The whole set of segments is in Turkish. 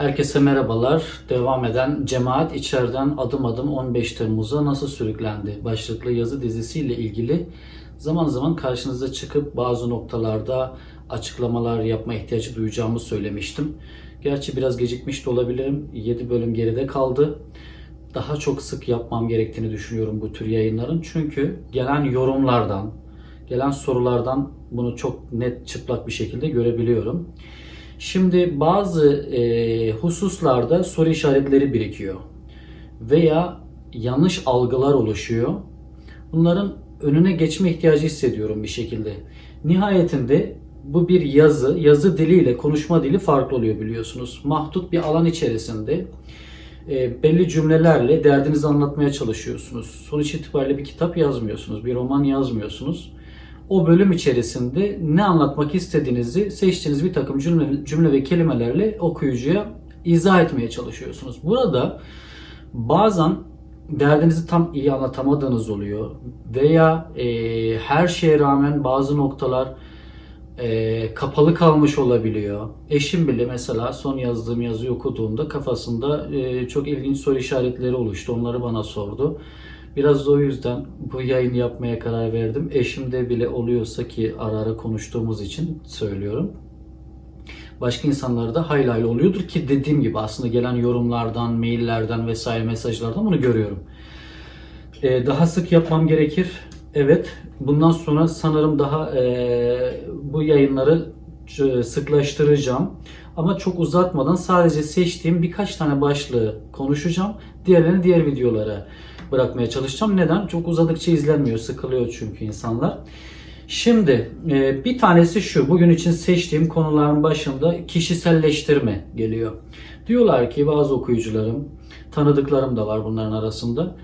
Herkese merhabalar. Devam eden Cemaat içeriden adım adım 15 Temmuz'a nasıl sürüklendi? Başlıklı yazı dizisiyle ilgili zaman zaman karşınıza çıkıp bazı noktalarda açıklamalar yapma ihtiyacı duyacağımı söylemiştim. Gerçi biraz gecikmiş de olabilirim. 7 bölüm geride kaldı. Daha çok sık yapmam gerektiğini düşünüyorum bu tür yayınların. Çünkü gelen yorumlardan, gelen sorulardan bunu çok net çıplak bir şekilde görebiliyorum. Şimdi bazı e, hususlarda soru işaretleri birikiyor veya yanlış algılar oluşuyor. Bunların önüne geçme ihtiyacı hissediyorum bir şekilde. Nihayetinde bu bir yazı, yazı diliyle konuşma dili farklı oluyor biliyorsunuz. Mahdut bir alan içerisinde e, belli cümlelerle derdinizi anlatmaya çalışıyorsunuz. Sonuç itibariyle bir kitap yazmıyorsunuz, bir roman yazmıyorsunuz o bölüm içerisinde ne anlatmak istediğinizi seçtiğiniz bir takım cümle, cümle ve kelimelerle okuyucuya izah etmeye çalışıyorsunuz. Burada bazen derdinizi tam iyi anlatamadığınız oluyor veya e, her şeye rağmen bazı noktalar e, kapalı kalmış olabiliyor. Eşim bile mesela son yazdığım yazıyı okuduğunda kafasında e, çok ilginç soru işaretleri oluştu. Onları bana sordu. Biraz da o yüzden bu yayını yapmaya karar verdim. Eşimde bile oluyorsa ki ara ara konuştuğumuz için söylüyorum. Başka insanlarda hayli hayli oluyordur ki dediğim gibi aslında gelen yorumlardan, maillerden vesaire mesajlardan bunu görüyorum. Ee, daha sık yapmam gerekir. Evet. Bundan sonra sanırım daha e, bu yayınları ç- sıklaştıracağım. Ama çok uzatmadan sadece seçtiğim birkaç tane başlığı konuşacağım. Diğerlerini diğer videolara bırakmaya çalışacağım. Neden? Çok uzadıkça izlenmiyor. Sıkılıyor çünkü insanlar. Şimdi e, bir tanesi şu. Bugün için seçtiğim konuların başında kişiselleştirme geliyor. Diyorlar ki bazı okuyucularım, tanıdıklarım da var bunların arasında.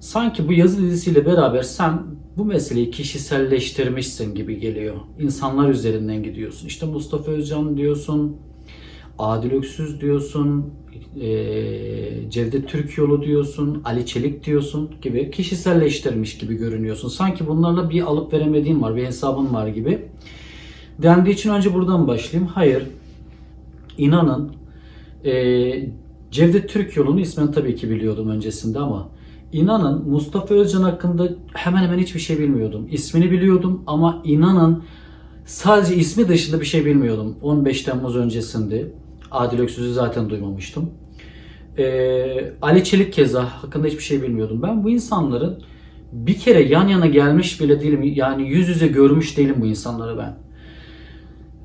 Sanki bu yazı dizisiyle beraber sen bu meseleyi kişiselleştirmişsin gibi geliyor. İnsanlar üzerinden gidiyorsun. İşte Mustafa Özcan diyorsun, Adil Öksüz diyorsun, eee, Cevdet Türk Yolu diyorsun, Ali Çelik diyorsun gibi kişiselleştirmiş gibi görünüyorsun. Sanki bunlarla bir alıp veremediğin var, bir hesabın var gibi. Dendiği için önce buradan başlayayım. Hayır. İnanın eee Cevdet Türk Yolu'nun ismini tabii ki biliyordum öncesinde ama inanın Mustafa Özcan hakkında hemen hemen hiçbir şey bilmiyordum. İsmini biliyordum ama inanın sadece ismi dışında bir şey bilmiyordum. 15 Temmuz öncesinde. Adil Öksüz'ü zaten duymamıştım. Ee, Ali Çelik keza hakkında hiçbir şey bilmiyordum. Ben bu insanların bir kere yan yana gelmiş bile değilim. Yani yüz yüze görmüş değilim bu insanları ben.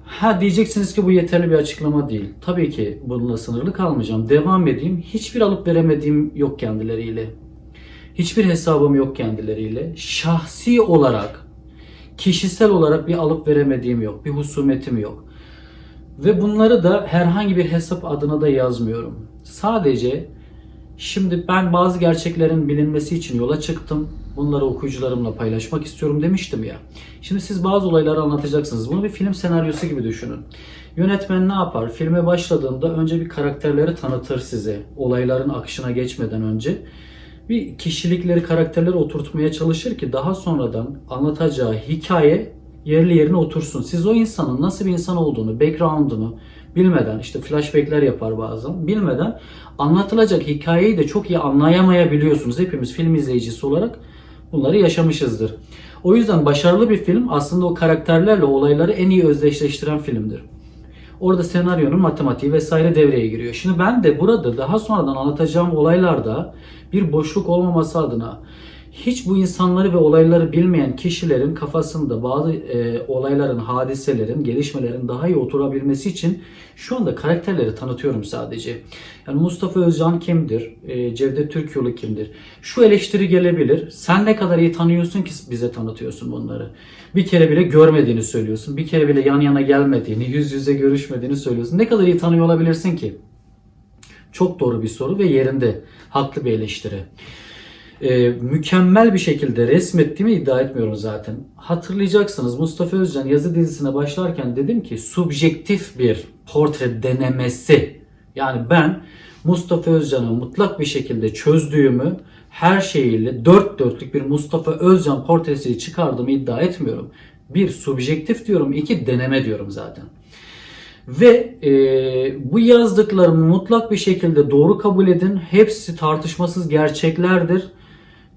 Ha diyeceksiniz ki bu yeterli bir açıklama değil. Tabii ki bununla sınırlı kalmayacağım. Devam edeyim. Hiçbir alıp veremediğim yok kendileriyle. Hiçbir hesabım yok kendileriyle. Şahsi olarak, kişisel olarak bir alıp veremediğim yok. Bir husumetim yok. Ve bunları da herhangi bir hesap adına da yazmıyorum. Sadece şimdi ben bazı gerçeklerin bilinmesi için yola çıktım. Bunları okuyucularımla paylaşmak istiyorum demiştim ya. Şimdi siz bazı olayları anlatacaksınız. Bunu bir film senaryosu gibi düşünün. Yönetmen ne yapar? Filme başladığında önce bir karakterleri tanıtır size. Olayların akışına geçmeden önce bir kişilikleri, karakterleri oturtmaya çalışır ki daha sonradan anlatacağı hikaye yerli yerine otursun. Siz o insanın nasıl bir insan olduğunu, background'unu bilmeden, işte flashbackler yapar bazen, bilmeden anlatılacak hikayeyi de çok iyi anlayamayabiliyorsunuz. Hepimiz film izleyicisi olarak bunları yaşamışızdır. O yüzden başarılı bir film aslında o karakterlerle olayları en iyi özdeşleştiren filmdir. Orada senaryonun matematiği vesaire devreye giriyor. Şimdi ben de burada daha sonradan anlatacağım olaylarda bir boşluk olmaması adına hiç bu insanları ve olayları bilmeyen kişilerin kafasında bazı e, olayların, hadiselerin, gelişmelerin daha iyi oturabilmesi için şu anda karakterleri tanıtıyorum sadece. Yani Mustafa Özcan kimdir? E, Cevdet Türkyolu kimdir? Şu eleştiri gelebilir. Sen ne kadar iyi tanıyorsun ki bize tanıtıyorsun bunları? Bir kere bile görmediğini söylüyorsun. Bir kere bile yan yana gelmediğini, yüz yüze görüşmediğini söylüyorsun. Ne kadar iyi tanıyor olabilirsin ki? Çok doğru bir soru ve yerinde. Haklı bir eleştiri e, mükemmel bir şekilde resmettiğimi iddia etmiyorum zaten. Hatırlayacaksınız Mustafa Özcan yazı dizisine başlarken dedim ki subjektif bir portre denemesi. Yani ben Mustafa Özcan'ı mutlak bir şekilde çözdüğümü her şeyiyle dört dörtlük bir Mustafa Özcan portresi çıkardığımı iddia etmiyorum. Bir subjektif diyorum, iki deneme diyorum zaten. Ve e, bu yazdıklarımı mutlak bir şekilde doğru kabul edin. Hepsi tartışmasız gerçeklerdir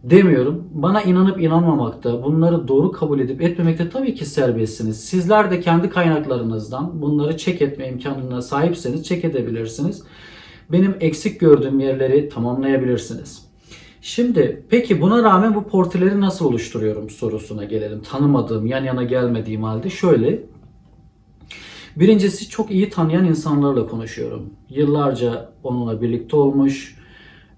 demiyorum. Bana inanıp inanmamakta, bunları doğru kabul edip etmemekte tabii ki serbestsiniz. Sizler de kendi kaynaklarınızdan bunları çek etme imkanına sahipseniz çek edebilirsiniz. Benim eksik gördüğüm yerleri tamamlayabilirsiniz. Şimdi peki buna rağmen bu portreleri nasıl oluşturuyorum sorusuna gelelim. Tanımadığım, yan yana gelmediğim halde şöyle. Birincisi çok iyi tanıyan insanlarla konuşuyorum. Yıllarca onunla birlikte olmuş,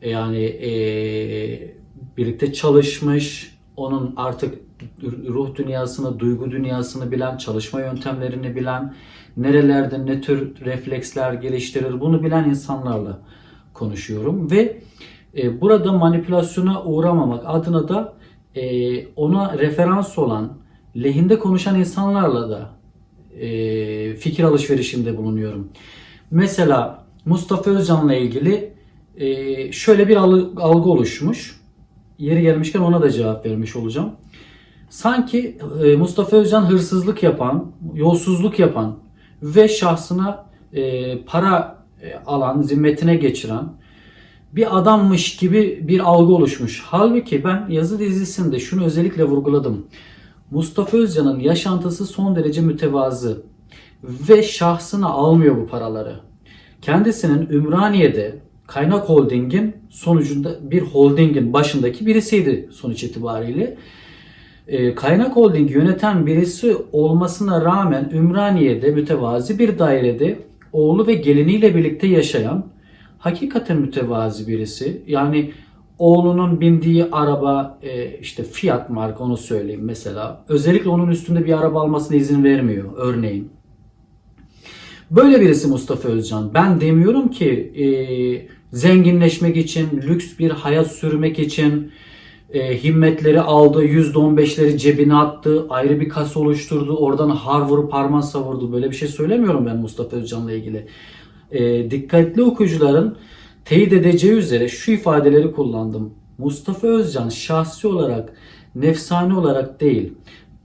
yani eee, birlikte çalışmış, onun artık ruh dünyasını, duygu dünyasını bilen, çalışma yöntemlerini bilen, nerelerde ne tür refleksler geliştirir bunu bilen insanlarla konuşuyorum ve e, burada manipülasyona uğramamak adına da e, ona referans olan, lehinde konuşan insanlarla da e, fikir alışverişinde bulunuyorum. Mesela Mustafa Özcan'la ilgili e, şöyle bir algı, oluşmuş. Yeri gelmişken ona da cevap vermiş olacağım. Sanki e, Mustafa Özcan hırsızlık yapan, yolsuzluk yapan ve şahsına e, para e, alan, zimmetine geçiren bir adammış gibi bir algı oluşmuş. Halbuki ben yazı dizisinde şunu özellikle vurguladım. Mustafa Özcan'ın yaşantısı son derece mütevazı ve şahsına almıyor bu paraları. Kendisinin Ümraniye'de Kaynak Holding'in sonucunda bir holdingin başındaki birisiydi sonuç itibariyle. E, Kaynak Holding yöneten birisi olmasına rağmen Ümraniye'de mütevazi bir dairede oğlu ve geliniyle birlikte yaşayan hakikaten mütevazi birisi. Yani oğlunun bindiği araba e, işte Fiat marka onu söyleyeyim mesela. Özellikle onun üstünde bir araba almasına izin vermiyor örneğin. Böyle birisi Mustafa Özcan. Ben demiyorum ki e, zenginleşmek için, lüks bir hayat sürmek için e, himmetleri aldı, %15'leri cebine attı, ayrı bir kasa oluşturdu, oradan har vurup harman savurdu. Böyle bir şey söylemiyorum ben Mustafa Özcan'la ilgili. E, dikkatli okuyucuların teyit edeceği üzere şu ifadeleri kullandım. Mustafa Özcan şahsi olarak, nefsani olarak değil,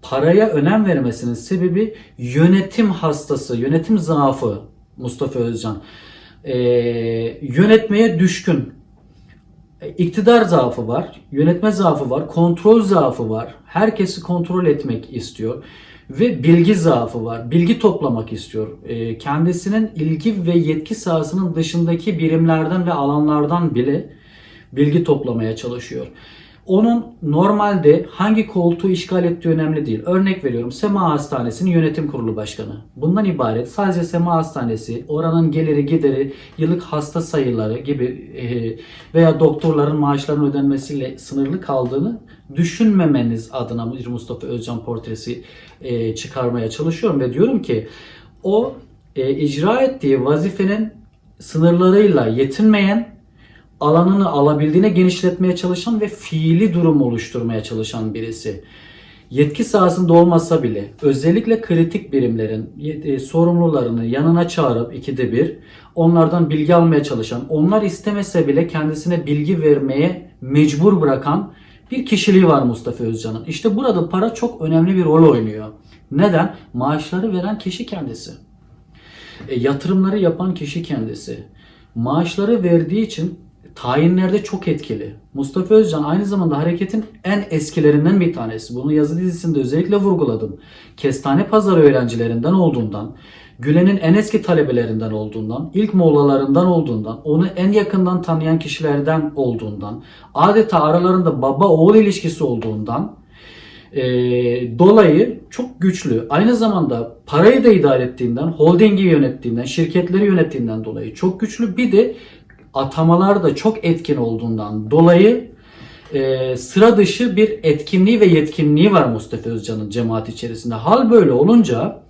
paraya önem vermesinin sebebi yönetim hastası, yönetim zaafı Mustafa Özcan. Ee, yönetmeye düşkün. E, İktidar zaafı var, yönetme zaafı var, kontrol zaafı var. Herkesi kontrol etmek istiyor ve bilgi zaafı var. Bilgi toplamak istiyor. Ee, kendisinin ilgi ve yetki sahasının dışındaki birimlerden ve alanlardan bile bilgi toplamaya çalışıyor. Onun normalde hangi koltuğu işgal ettiği önemli değil. Örnek veriyorum Sema Hastanesi'nin yönetim kurulu başkanı. Bundan ibaret sadece Sema Hastanesi, oranın geliri gideri, yıllık hasta sayıları gibi e, veya doktorların maaşlarının ödenmesiyle sınırlı kaldığını düşünmemeniz adına bir Mustafa Özcan portresi e, çıkarmaya çalışıyorum ve diyorum ki o e, icra ettiği vazifenin sınırlarıyla yetinmeyen alanını alabildiğine genişletmeye çalışan ve fiili durum oluşturmaya çalışan birisi. Yetki sahasında olmasa bile özellikle kritik birimlerin e, sorumlularını yanına çağırıp ikide bir onlardan bilgi almaya çalışan, onlar istemese bile kendisine bilgi vermeye mecbur bırakan bir kişiliği var Mustafa Özcan'ın. İşte burada para çok önemli bir rol oynuyor. Neden? Maaşları veren kişi kendisi. E, yatırımları yapan kişi kendisi. Maaşları verdiği için tayinlerde çok etkili. Mustafa Özcan aynı zamanda hareketin en eskilerinden bir tanesi. Bunu yazı dizisinde özellikle vurguladım. Kestane pazarı öğrencilerinden olduğundan, Gülen'in en eski talebelerinden olduğundan, ilk moğlalarından olduğundan, onu en yakından tanıyan kişilerden olduğundan, adeta aralarında baba oğul ilişkisi olduğundan e, dolayı çok güçlü. Aynı zamanda parayı da idare ettiğinden, holdingi yönettiğinden, şirketleri yönettiğinden dolayı çok güçlü. Bir de atamalar da çok etkin olduğundan dolayı e, sıra dışı bir etkinliği ve yetkinliği var Mustafa Özcan'ın cemaat içerisinde. Hal böyle olunca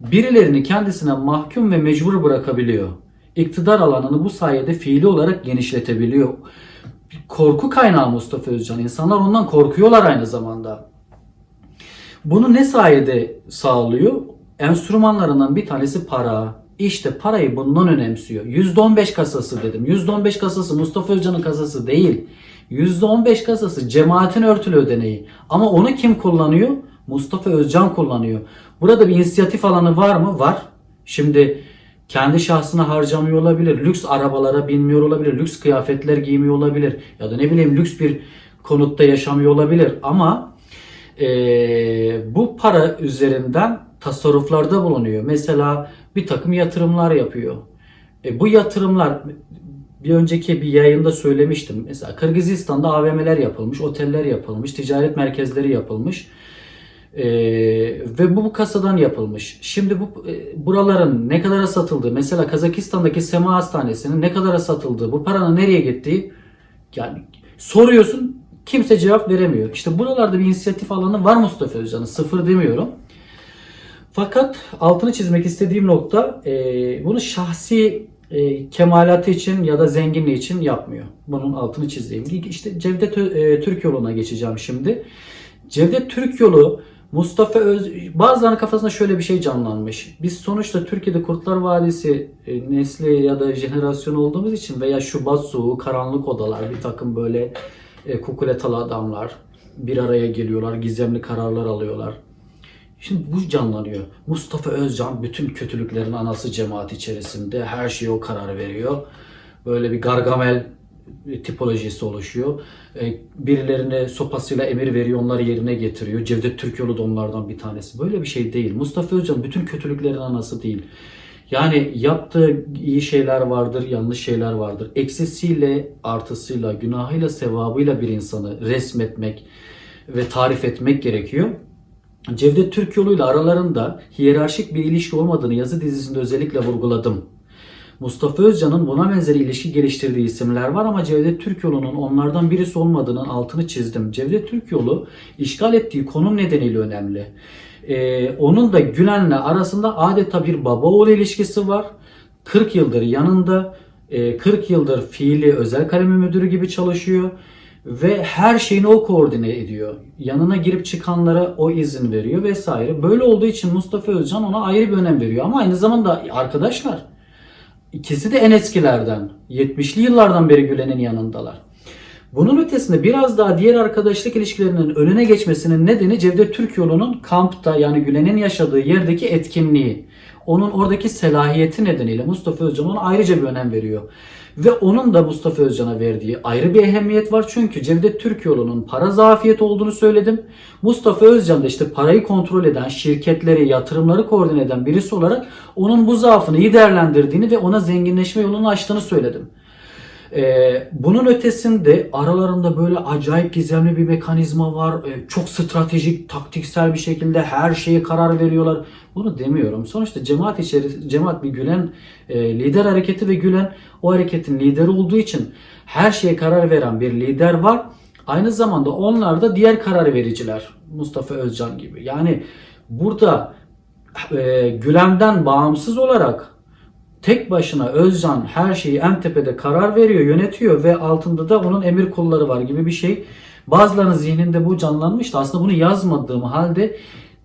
birilerini kendisine mahkum ve mecbur bırakabiliyor. İktidar alanını bu sayede fiili olarak genişletebiliyor. Korku kaynağı Mustafa Özcan. İnsanlar ondan korkuyorlar aynı zamanda. Bunu ne sayede sağlıyor? Enstrümanlarından bir tanesi para. İşte parayı bundan önemsiyor. %15 kasası dedim. %15 kasası Mustafa Özcan'ın kasası değil. %15 kasası cemaatin örtülü ödeneği. Ama onu kim kullanıyor? Mustafa Özcan kullanıyor. Burada bir inisiyatif alanı var mı? Var. Şimdi kendi şahsına harcamıyor olabilir. Lüks arabalara binmiyor olabilir. Lüks kıyafetler giymiyor olabilir. Ya da ne bileyim lüks bir konutta yaşamıyor olabilir. Ama eee, bu para üzerinden tasarruflarda bulunuyor. Mesela bir takım yatırımlar yapıyor. E, bu yatırımlar bir önceki bir yayında söylemiştim. Mesela Kırgızistan'da AVM'ler yapılmış, oteller yapılmış, ticaret merkezleri yapılmış. Ee, ve bu bu kasadan yapılmış. Şimdi bu e, buraların ne kadara satıldığı, mesela Kazakistan'daki Sema Hastanesi'nin ne kadara satıldığı, bu paranın nereye gittiği yani soruyorsun kimse cevap veremiyor. İşte buralarda bir inisiyatif alanı var Mustafa Özcan'ın. Sıfır demiyorum. Fakat altını çizmek istediğim nokta e, bunu şahsi e, kemalatı için ya da zenginliği için yapmıyor. Bunun altını çizeyim. İşte Cevdet e, Türkyolu'na geçeceğim şimdi. Cevdet Türkyolu Mustafa Öz bazılarının kafasında şöyle bir şey canlanmış. Biz sonuçta Türkiye'de Kurtlar Vadisi e, nesli ya da jenerasyon olduğumuz için veya Şubat Soğuğu, karanlık odalar, bir takım böyle e, kukuletalı adamlar bir araya geliyorlar, gizemli kararlar alıyorlar. Şimdi bu canlanıyor. Mustafa Özcan bütün kötülüklerin anası cemaat içerisinde her şeye o karar veriyor. Böyle bir gargamel tipolojisi oluşuyor. E, Birilerine sopasıyla emir veriyor, onları yerine getiriyor. Cevdet Türkoğlu da onlardan bir tanesi. Böyle bir şey değil. Mustafa Özcan bütün kötülüklerin anası değil. Yani yaptığı iyi şeyler vardır, yanlış şeyler vardır. Eksisiyle, artısıyla, günahıyla, sevabıyla bir insanı resmetmek ve tarif etmek gerekiyor. Cevdet Türkoğlu ile aralarında hiyerarşik bir ilişki olmadığını yazı dizisinde özellikle vurguladım. Mustafa Özcan'ın buna benzer ilişki geliştirdiği isimler var ama Cevdet Türkoğlu'nun onlardan birisi olmadığının altını çizdim. Cevdet Türkoğlu işgal ettiği konum nedeniyle önemli. Ee, onun da Gülen'le arasında adeta bir baba oğul ilişkisi var. 40 yıldır yanında, e, 40 yıldır fiili özel kalemi müdürü gibi çalışıyor ve her şeyini o koordine ediyor. Yanına girip çıkanlara o izin veriyor vesaire. Böyle olduğu için Mustafa Özcan ona ayrı bir önem veriyor. Ama aynı zamanda arkadaşlar ikisi de en eskilerden. 70'li yıllardan beri Gülen'in yanındalar. Bunun ötesinde biraz daha diğer arkadaşlık ilişkilerinin önüne geçmesinin nedeni Cevdet Türkoğlu'nun kampta yani Gülen'in yaşadığı yerdeki etkinliği. Onun oradaki selahiyeti nedeniyle Mustafa Özcan ona ayrıca bir önem veriyor. Ve onun da Mustafa Özcan'a verdiği ayrı bir ehemmiyet var. Çünkü Cevdet Türkoğlu'nun para zafiyeti olduğunu söyledim. Mustafa Özcan da işte parayı kontrol eden, şirketleri, yatırımları koordine eden birisi olarak onun bu zaafını iyi değerlendirdiğini ve ona zenginleşme yolunu açtığını söyledim. Ee, bunun ötesinde aralarında böyle acayip gizemli bir mekanizma var. Ee, çok stratejik, taktiksel bir şekilde her şeye karar veriyorlar. Bunu demiyorum. Sonuçta cemaat içerisinde cemaat bir Gülen e, lider hareketi ve Gülen o hareketin lideri olduğu için her şeye karar veren bir lider var. Aynı zamanda onlar da diğer karar vericiler. Mustafa Özcan gibi. Yani burada e, Gülen'den bağımsız olarak tek başına Özcan her şeyi en tepede karar veriyor, yönetiyor ve altında da onun emir kulları var gibi bir şey. Bazılarının zihninde bu canlanmıştı. Aslında bunu yazmadığım halde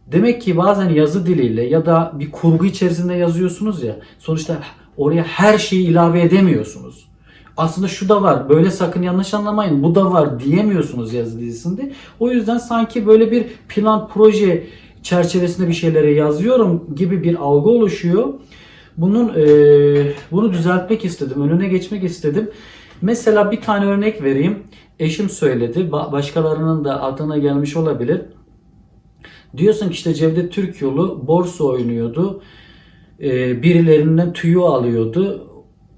demek ki bazen yazı diliyle ya da bir kurgu içerisinde yazıyorsunuz ya sonuçta oraya her şeyi ilave edemiyorsunuz. Aslında şu da var. Böyle sakın yanlış anlamayın. Bu da var diyemiyorsunuz yazı dizisinde. O yüzden sanki böyle bir plan proje çerçevesinde bir şeyleri yazıyorum gibi bir algı oluşuyor. Bunun e, bunu düzeltmek istedim, önüne geçmek istedim. Mesela bir tane örnek vereyim. Eşim söyledi, ba- başkalarının da aklına gelmiş olabilir. Diyorsun ki işte Cevdet Türkyolu borsa oynuyordu. E, birilerinden tüyo alıyordu.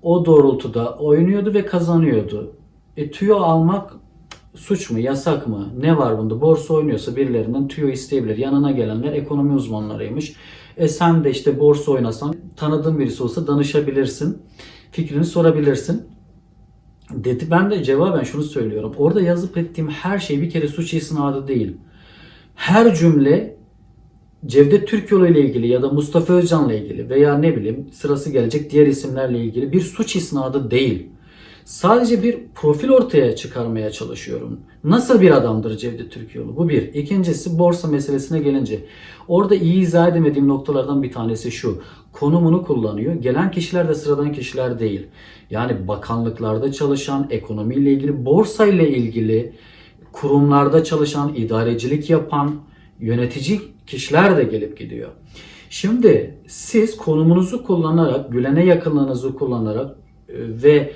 O doğrultuda oynuyordu ve kazanıyordu. E, tüyo almak suç mu, yasak mı? Ne var bunda? Borsa oynuyorsa birilerinden tüyo isteyebilir. Yanına gelenler ekonomi uzmanlarıymış. E sen de işte borsa oynasan tanıdığın birisi olsa danışabilirsin. Fikrini sorabilirsin. Dedi ben de cevaben şunu söylüyorum. Orada yazıp ettiğim her şey bir kere suç isnadı değil. Her cümle Cevdet Türkoğlu ile ilgili ya da Mustafa Özcan'la ilgili veya ne bileyim sırası gelecek diğer isimlerle ilgili bir suç isnadı değil. Sadece bir profil ortaya çıkarmaya çalışıyorum. Nasıl bir adamdır Cevdet Türkoğlu? Bu bir. İkincisi borsa meselesine gelince. Orada iyi izah edemediğim noktalardan bir tanesi şu. Konumunu kullanıyor. Gelen kişiler de sıradan kişiler değil. Yani bakanlıklarda çalışan, ekonomiyle ilgili, borsayla ilgili, kurumlarda çalışan, idarecilik yapan, yönetici kişiler de gelip gidiyor. Şimdi siz konumunuzu kullanarak, Gülen'e yakınlığınızı kullanarak e, ve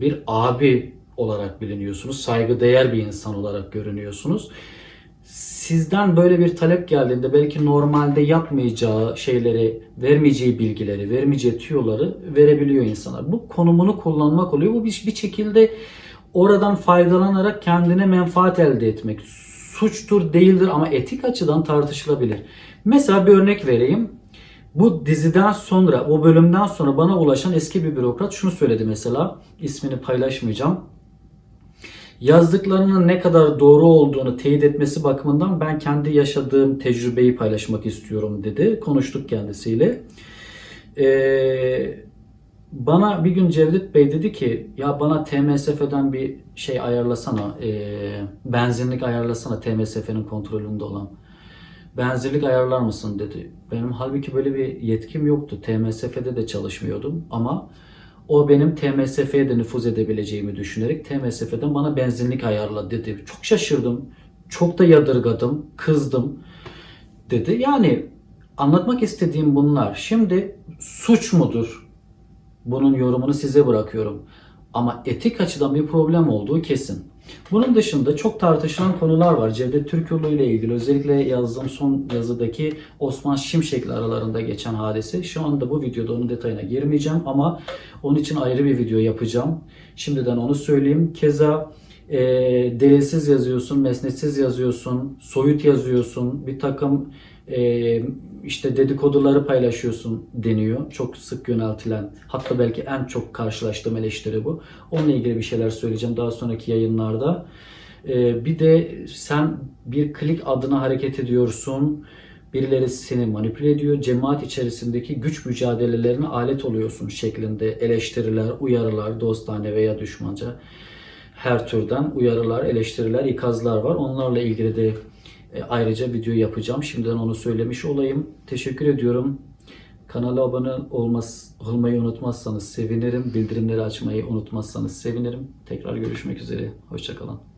bir abi olarak biliniyorsunuz. Saygıdeğer bir insan olarak görünüyorsunuz. Sizden böyle bir talep geldiğinde belki normalde yapmayacağı şeyleri, vermeyeceği bilgileri, vermeyeceği tüyoları verebiliyor insanlar. Bu konumunu kullanmak oluyor. Bu bir, bir şekilde oradan faydalanarak kendine menfaat elde etmek. Suçtur, değildir ama etik açıdan tartışılabilir. Mesela bir örnek vereyim. Bu diziden sonra, o bölümden sonra bana ulaşan eski bir bürokrat şunu söyledi mesela. İsmini paylaşmayacağım yazdıklarının ne kadar doğru olduğunu teyit etmesi bakımından ben kendi yaşadığım tecrübeyi paylaşmak istiyorum dedi. Konuştuk kendisiyle. Ee, bana bir gün Cevdet Bey dedi ki ya bana TMSF'den bir şey ayarlasana, ee, benzinlik ayarlasana TMSF'nin kontrolünde olan. Benzinlik ayarlar mısın dedi. Benim halbuki böyle bir yetkim yoktu. TMSF'de de çalışmıyordum ama o benim TMSF'ye de nüfuz edebileceğimi düşünerek TMSF'den bana benzinlik ayarla dedi. Çok şaşırdım. Çok da yadırgadım. Kızdım dedi. Yani anlatmak istediğim bunlar. Şimdi suç mudur? Bunun yorumunu size bırakıyorum. Ama etik açıdan bir problem olduğu kesin. Bunun dışında çok tartışılan konular var. Cevdet Türkoğlu ile ilgili özellikle yazdığım son yazıdaki Osman Şimşek'le aralarında geçen hadise. Şu anda bu videoda onun detayına girmeyeceğim ama onun için ayrı bir video yapacağım. Şimdiden onu söyleyeyim. Keza e, delilsiz yazıyorsun, mesnetsiz yazıyorsun, soyut yazıyorsun, bir takım e, işte dedikoduları paylaşıyorsun deniyor. Çok sık yöneltilen, hatta belki en çok karşılaştığım eleştiri bu. Onunla ilgili bir şeyler söyleyeceğim daha sonraki yayınlarda. E, bir de sen bir klik adına hareket ediyorsun. Birileri seni manipüle ediyor. Cemaat içerisindeki güç mücadelelerine alet oluyorsun şeklinde eleştiriler, uyarılar, dostane veya düşmanca her türden uyarılar, eleştiriler, ikazlar var. Onlarla ilgili de ayrıca video yapacağım. Şimdiden onu söylemiş olayım. Teşekkür ediyorum. Kanala abone olmaz, olmayı unutmazsanız sevinirim. Bildirimleri açmayı unutmazsanız sevinirim. Tekrar görüşmek üzere. Hoşçakalın.